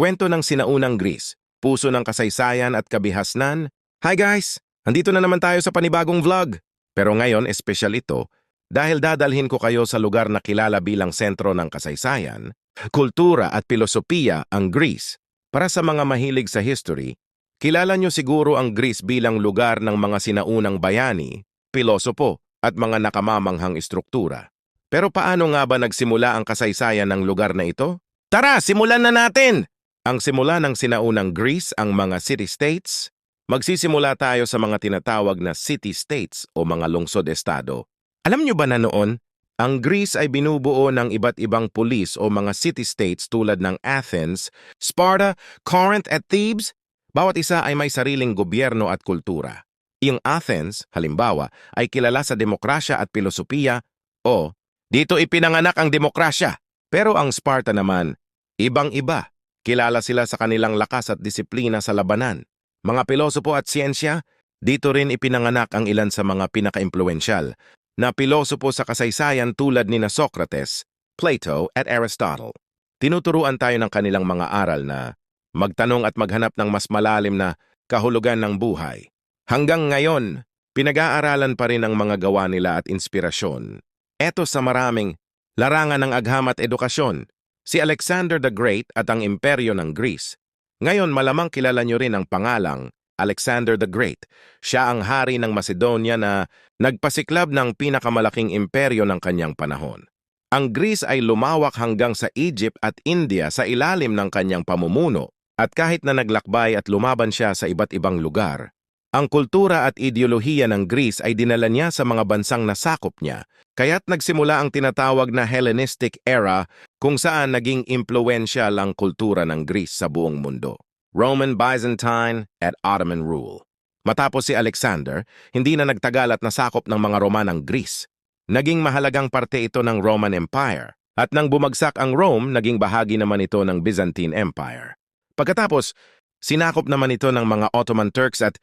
Kwento ng sinaunang Greece, puso ng kasaysayan at kabihasnan. Hi guys! Andito na naman tayo sa panibagong vlog. Pero ngayon, espesyal ito dahil dadalhin ko kayo sa lugar na kilala bilang sentro ng kasaysayan, kultura at pilosopiya ang Greece. Para sa mga mahilig sa history, kilala nyo siguro ang Greece bilang lugar ng mga sinaunang bayani, pilosopo at mga nakamamanghang istruktura. Pero paano nga ba nagsimula ang kasaysayan ng lugar na ito? Tara, simulan na natin! Ang simula ng sinaunang Greece ang mga city-states. Magsisimula tayo sa mga tinatawag na city-states o mga lungsod-estado. Alam nyo ba na noon, ang Greece ay binubuo ng iba't ibang pulis o mga city-states tulad ng Athens, Sparta, Corinth at Thebes? Bawat isa ay may sariling gobyerno at kultura. Yung Athens, halimbawa, ay kilala sa demokrasya at pilosopiya o dito ipinanganak ang demokrasya. Pero ang Sparta naman, ibang-iba. Kilala sila sa kanilang lakas at disiplina sa labanan. Mga pilosopo at siyensya, dito rin ipinanganak ang ilan sa mga pinakaimpluensyal na pilosopo sa kasaysayan tulad ni na Socrates, Plato at Aristotle. Tinuturuan tayo ng kanilang mga aral na magtanong at maghanap ng mas malalim na kahulugan ng buhay. Hanggang ngayon, pinag-aaralan pa rin ang mga gawa nila at inspirasyon. Eto sa maraming larangan ng agham at edukasyon, si Alexander the Great at ang imperyo ng Greece. Ngayon malamang kilala niyo rin ang pangalang Alexander the Great. Siya ang hari ng Macedonia na nagpasiklab ng pinakamalaking imperyo ng kanyang panahon. Ang Greece ay lumawak hanggang sa Egypt at India sa ilalim ng kanyang pamumuno at kahit na naglakbay at lumaban siya sa iba't ibang lugar, ang kultura at ideolohiya ng Greece ay dinala niya sa mga bansang nasakop niya, kaya't nagsimula ang tinatawag na Hellenistic era kung saan naging impluensyal ang kultura ng Greece sa buong mundo. Roman, Byzantine, at Ottoman rule. Matapos si Alexander, hindi na nagtagal at nasakop ng mga Roman ang Greece. Naging mahalagang parte ito ng Roman Empire, at nang bumagsak ang Rome, naging bahagi naman ito ng Byzantine Empire. Pagkatapos, sinakop naman ito ng mga Ottoman Turks at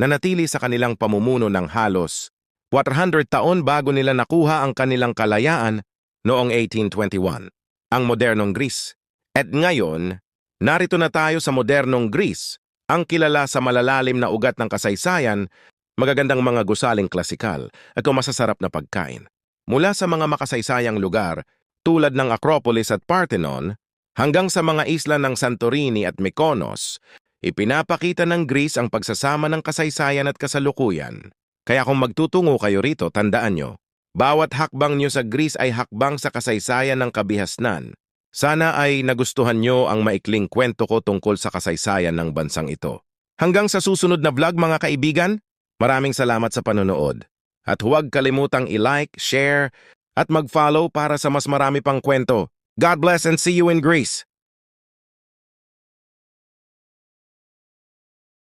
nanatili sa kanilang pamumuno ng halos 400 taon bago nila nakuha ang kanilang kalayaan noong 1821, ang modernong Greece. At ngayon, narito na tayo sa modernong Greece, ang kilala sa malalalim na ugat ng kasaysayan, magagandang mga gusaling klasikal at masasarap na pagkain. Mula sa mga makasaysayang lugar tulad ng Acropolis at Parthenon, hanggang sa mga isla ng Santorini at Mykonos, ipinapakita ng Greece ang pagsasama ng kasaysayan at kasalukuyan. Kaya kung magtutungo kayo rito, tandaan nyo, bawat hakbang nyo sa Greece ay hakbang sa kasaysayan ng kabihasnan. Sana ay nagustuhan nyo ang maikling kwento ko tungkol sa kasaysayan ng bansang ito. Hanggang sa susunod na vlog mga kaibigan, maraming salamat sa panonood. At huwag kalimutang i-like, share, at mag-follow para sa mas marami pang kwento. God bless and see you in Greece!